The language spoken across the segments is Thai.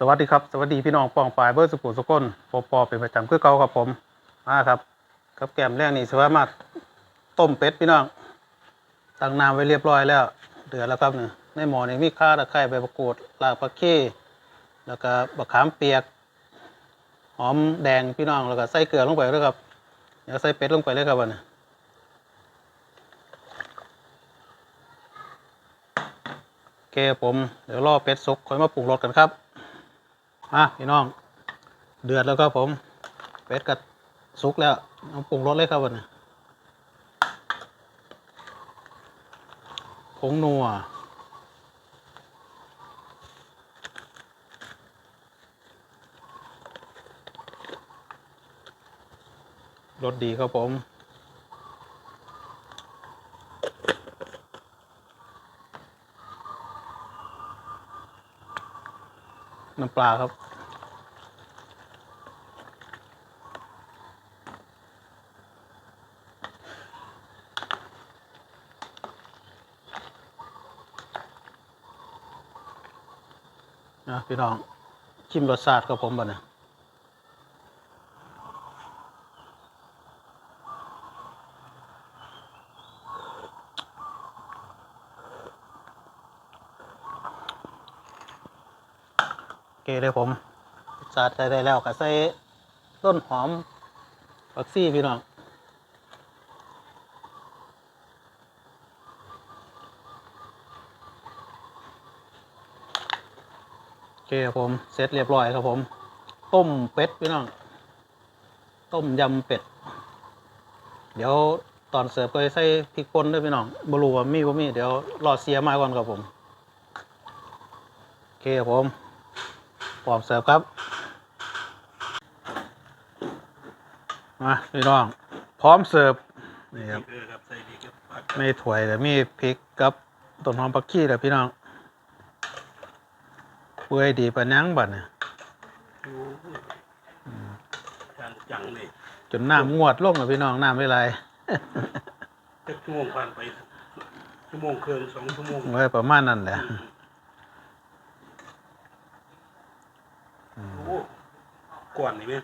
สวัสดีครับ สวัสดีพี่น้องปองปลายเบอร์สุขุมสุกนปอปอเป็นประจำคือเก่าครับผมมาครับกับแกมแรกนี่สวามารถต้มเป็ดพี่น้องตั้งน้ำไว้เรียบร้อยแล้วเดือดแล้วครับเนี่ยในหม้อนี่มีข่าตะไคร้ใบมะกรูดรากผักชีแล้วก็บะขามเปียก หอมแดงพี่น้องแล้วก็ใส่เกลือลงไปด้วยครับเดี๋ยวใส่เป็ดลงไปเลยครับวันนี้โอเคผมเดี๋ยวรอเป็ดสุกค่อยมาปรุงรสกันครับ มาพี่น้อง เดือดแล้วครับผมเป็ดกับสุกแล้วเอาปรุงรสเลยครับวันนี้ผงนัวรสดีครับผม น้ำปลาครับ นะพี่น้องชิมรสชาติกับผมบ่เนี่ย เคเลยผมสาติใส่ได้แล้วก็ใส่ต้นหอมผักซี่พี่น้องโอเคครับผมเสร็จเรียบร้อยครับผม ต้มเป็ดพี่น้อง ต้มยำเป็ด เดี๋ยวตอนเสิร์ฟก็ใส่พริกป่นด้วยพี่น้องบรูว่ามีบ่มีเดี๋ยวรอเสียมาก่อนครับผม โอเคครับผม พร้อมเสิร์ฟครับ มาพี่น้อง พร้อมเสิร์ฟนี่ครับเออครับใส่ดีครับผักในถ้วยแต่มีพริกกับต้นหอมผักชีแหละพี่น้องเปื่อยดีปะนังบัดเนี่ยดูจังจังเลยจนน้ำงวดลงเลยพี่น้องน้ำไม่ไหลจะชั่วโมงผ่านไปชั่วโมงครึ่งสองชั่วโมงไว้ประมาณนั้นแหละ โอ้ ก่อนนี่ไหม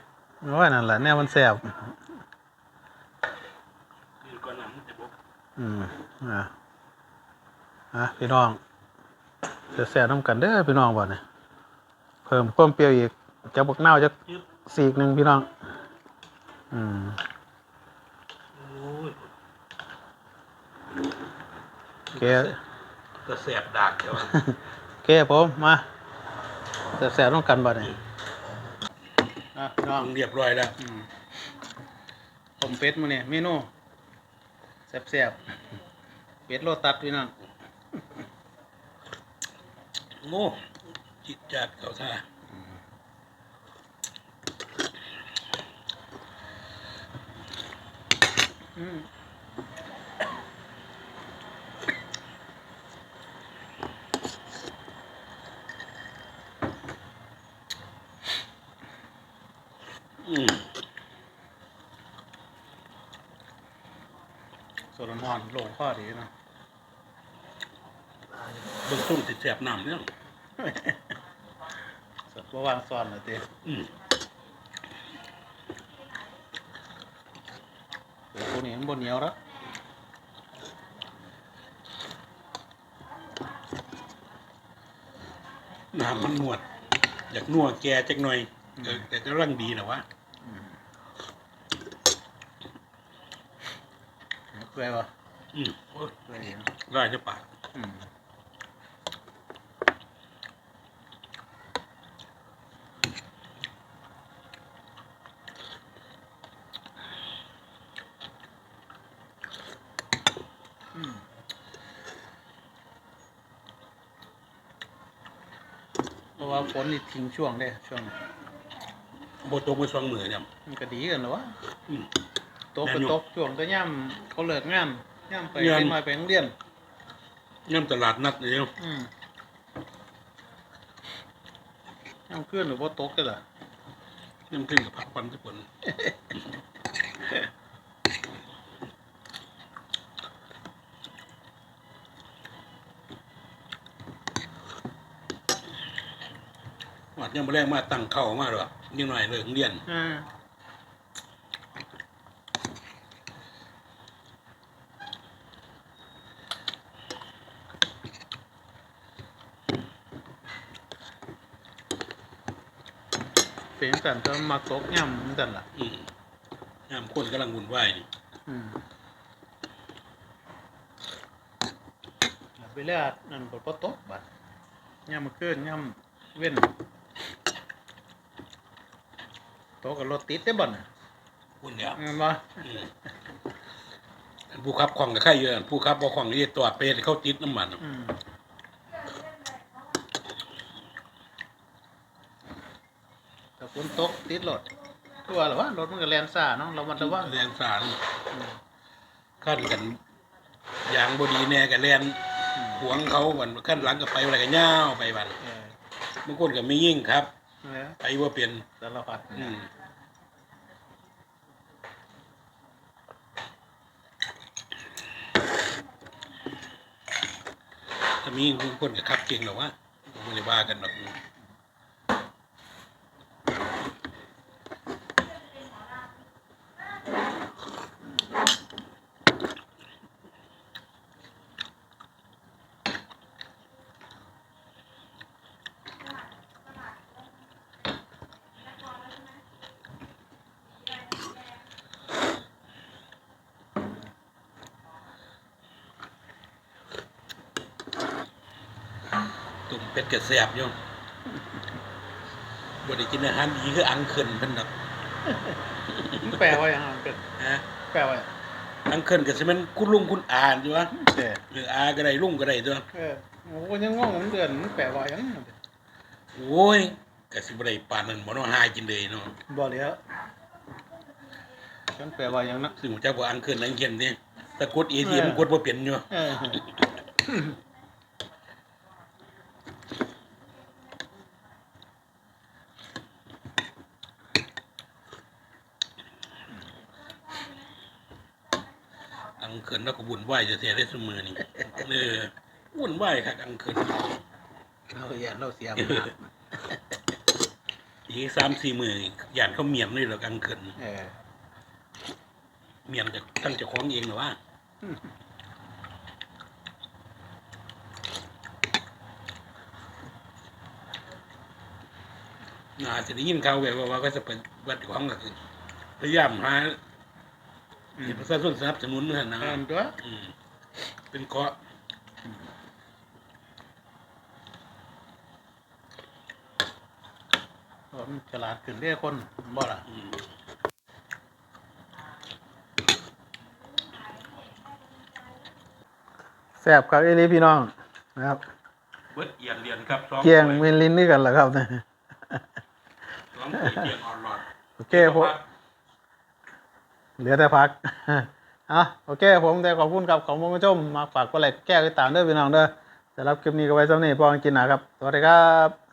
ว่านั่นแหละแนวมันแสบนี่ก่อนนั้นมันจะบอกอืมอะอะพี่น้องจะแสบน้ำกันเด้อพี่น้องบ่เนี่ยเพิ่มความเปรี้ยวอีกจะบักเน่าวจะยึดสีกหนึ่งพี่น้อง อืมโอ้ยโอเคกระแสบดากเดี๋ยวโอเคผมมาจะแสบน้ำกันบ่เนี่ย อะพี่น้องเรียบร้อยแล้วอืมผมเป็ดมื้อนี้เมนูแซ่บๆเป็ดโลตัสพี่น้องโง่จิตจัดเขาท่าอืม ส่วนร้อนๆลงข้อดีเนาะเบื้องต้นติดแสบน้ำเนี่ยส่วนบ่วางซ้อนน่ะติอืมเดี๋ยวตัวนี้มันบ่เหนียวแล้วน้ำมันนวด อยากนัวแกจักหน่อย แต่แต่ก็ร่างดีนะวะเปื่อยบ่อืมโอ้ยเปื่อยดีเนาะได้จะปากอืมอืมเพราะว่าฝนนี่ทิ้งช่วงเด้ช่วงนี้โบตกไปสองมือเนี่ยมันก็ดีกันเหรอวะอืม ตกแม่ก็นอยู่ตกช่วงก็ย่ำเขาเลิกงานย่ำไปย่ำเล็กน้อยไปโรงเรียน ย่ำตลาดนัดเนี่ย อืมย่ำขึ้นหรือว่าตกกันล่ะย่ำขึ้นกับผักปันทุกคน หวัดยังมาแรกมาตั้งเข้ามาหรอกยังหน่อยเลยเรียนอืมเสียงกันก็มาตกย่ำเหมือนกันล่ะอืมยามคนกำลังวุ่นวายนี่อืมไปเรื่อยนั่นปปตกบัดย่ำมาขึ้นย่ำเว้นโตกับรถติดได้บ่น่ะวุ่นเนี่ยเห็นบ่อืมอันผู้ขับของกับใครเยอะอันผู้ขับบ่ของนี่ตรวจไปให้เขาติดน้ำมันอืมแต่ฝนตกติดรถตัวหรอวะรถมันก็แล่นซ่าเนาะเรามันระวังแรงสารอืมขั้นกันยางบดีแน่กับแลนอืมหวงเขาวันขั้นหลังก็ไปอะไรกันย่าวไปบันเออบางคนก็ไม่ยิ่งครับเนี่ย ไปว่าเปลี่ยนสารพัดอืมถ้ามีบางคนก็ขับเก่งหรอวะไม่ได้ว่ากันหรอก ตุ่มเป็ดกระแสบอยู่บได้กินอาหารดีคืออังเคินเพิ่นดอกมันแปลว่าอย่างไรเป็นฮะแปลว่าอังเคินก็สิแม่นคุณลุงคุณอาอยู่วะเออหรืออาก็ได้ลุงก็ได้ตัวเออโอ้ยังงงมันเดือนมันแปลว่าอย่างนั้นโอ้ยก็สิบ่ได้ปานนั้นบ่เนาะหากินเลยเนาะบ่เหลียวมันแปลว่าอย่างนั้นซึ่งเจ้าบ่อังเคินอังเคินนี่ตะกด ATM กดบ่เป็นอยู่เออ คินแล้วก็วุ่นวายจะแท้ๆได้ซุมื้อนี่เออวุ่นวายคักอังเคินเราอย่าเราเสียมากอีก3-4มื้อย่านเขาเมียนเลยดอกอังเคินเออเมียนจากตั้งเจ้าของเองเหรอวะน่าจะได้ยินข่าวแบบว่าว่าก็จะเป็นวัดของก็คือพยายามหา ให้ประชาชนสนับสนุนนะนะเออตัวอืมเป็นเกาะมันฉลาดขึ้นเรื่อยคนบ่ล่ะอืมแซ่บครับเอลีพี่น้องนะครับเบิดเอียนเรียนครับสองเกียงเมนลินนี่กันเหรอครับเนี่ยสองถ้วยเกียงออนหลอดโอเคผม เหลือแต่พักอะโอเค ผมแต่ขอบคุณครับของผู้ชมมาฝากกดไลค์แก้ติดตามเด้อพี่น้องเด้อสำหรับคลิปนี้ก็ไว้สำหรับนี้พอกันกินนะครับ สวัสดีครับ